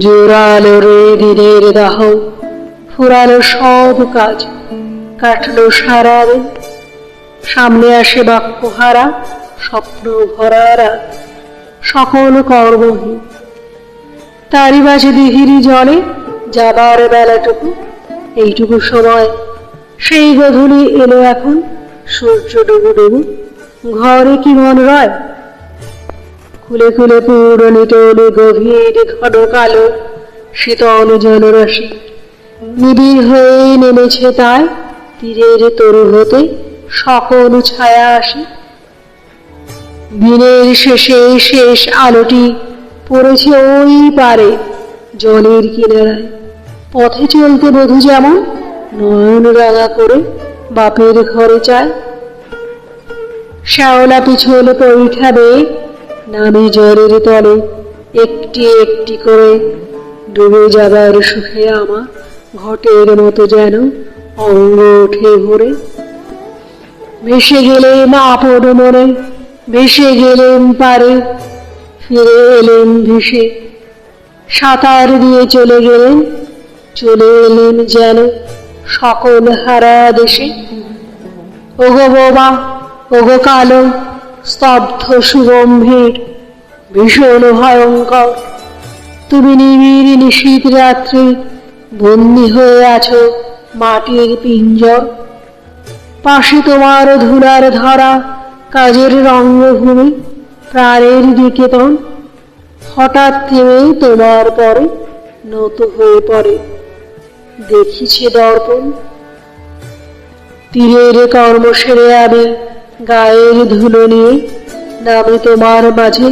জোরালো রে দিনের দাহ, ফুরালো সব কাজ, কাটলো সারা রে সামনে আসে বাক্যহারা, স্বপ্ন ভরা রাত সকল কর্মহীন। তারই মাঝে দিহিরি জলে যাবার বেলাটুকু, এইটুকু সময় সেই গধূলি এলো এখন, সূর্য ডুবু ডুবু। ঘরে কি মন রয়? খুলে খুলে পুরনি তলে গভীর ঘন কালো শীতল জলরাশি। নিবিড় হয়ে নেমেছে তাই তীরের তরু হতে সকল ছায়া আসে। দিনের শেষে শেষ আলোটি পড়েছে ওই পারে জলের কিনারায়। পথে চলতে বধূ যেমন নয়ন রাঙা করে বাপের ঘরে চায়। শ্যাওলা পিছল পরিঠাবে নামি জলের তলে একটি একটি করে ডুবে যাবার সুখে আমার ঘটের মতো যেন অঙ্গ ওঠে ভরে ভেসে গেলেন আপন মনে, ভেসে গেলেন পারে, ফিরে এলেন ভেসে। সাঁতার দিয়ে চলে গেলেন, চলে এলেন যেন সকল হারা দেশে। ওগো বোবা ওগো কালো স্তব্ধ সুগম্ভীর, ভীষণ ভয়ঙ্কর। তুমি নিবিড় নিশীত রাত্রি বন্দি হয়ে আছো মাটির পিঞ্জর। পাশে তোমার ধুলার ধরা, কাজের রঙ্গভূমি, প্রাণের নিকেতন হঠাৎ থেমে তোমার পরে নত হয়ে পড়ে, দেখিছে দর্পণ। তীরের কর্ম সেরে আমি গায়ের ধুলো নিয়ে নামে তোমার মাঝে।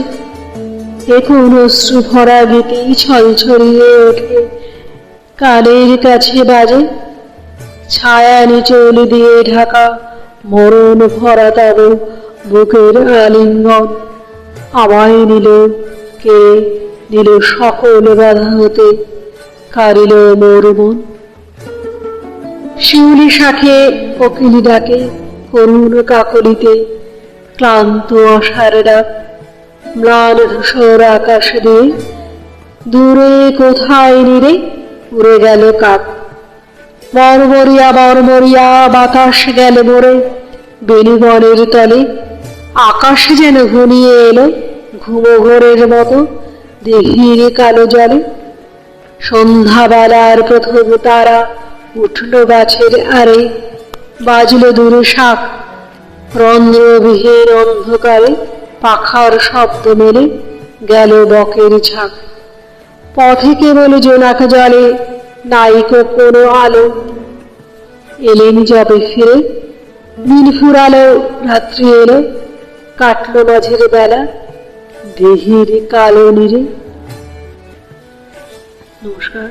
দেখুন অশ্রু ভরা গীতি ছল ছড়িয়ে ওঠে। কানের কাছে বাজে ছায়া নিচল দিয়ে ঢাকা মরণ ভরা তব বুকের আলিঙ্গন। আমায় নিল কে? নিল সকল বাধা হতে। কারিল মোর মন। শিউলি শাখে কোকিলি ডাকে করুণ কাকলিতে ক্লান্ত অসার ডাক ম্লান ধূসর আকাশ দিয়ে দূরে কোথায় নিরে উড়ে গেল কাক। মরমরিয়া মরমরিয়া, বাতাস গেল মোরে। বেলিবনের তলে আকাশ যেন ঘনিয়ে এলো ঘুমো ঘোরের মতো দেহির কালো জলে। সন্ধ্যাবেলার প্রথম তারা উঠল গাছের আরে বাজল দূরে শাক। রন্ধ্রবিহীন অন্ধকারে পাখার শব্দ মেলে গেল বকের ঝাঁক। পথে কেবল জোনাক জলে নাইকো কোনো আলো। এলেন যাবে ফিরে নীল ফুরালো, রাত্রি এলো, কাটলো মাঝের বেলা, দেহির কালো নিরে। নমস্কার।